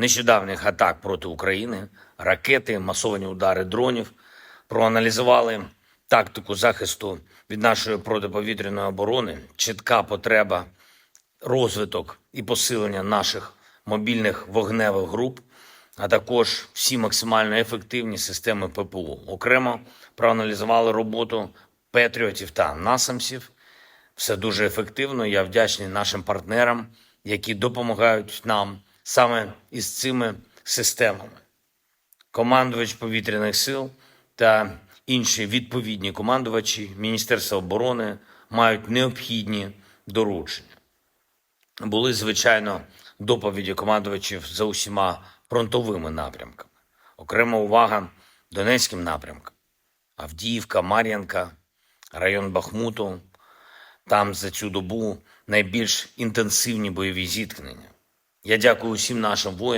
нещодавніх атак проти України, ракети, масовані удари дронів, проаналізували тактику захисту від нашої протиповітряної оборони, чітка потреба, розвиток і посилення наших мобільних вогневих груп, а також всі максимально ефективні системи ППУ. Окремо проаналізували роботу патріотів та насамсів. Все дуже ефективно. Я вдячний нашим партнерам, які допомагають нам саме із цими системами. Командувач повітряних сил та інші відповідні командувачі Міністерства оборони мають необхідні доручення. Були, звичайно, доповіді командувачів за усіма фронтовими напрямками. Окрема увага Донецьким напрямкам. Авдіївка, Мар'янка, район Бахмуту. Там за цю добу найбільш інтенсивні бойові зіткнення. Я дякую усім нашим воїнам.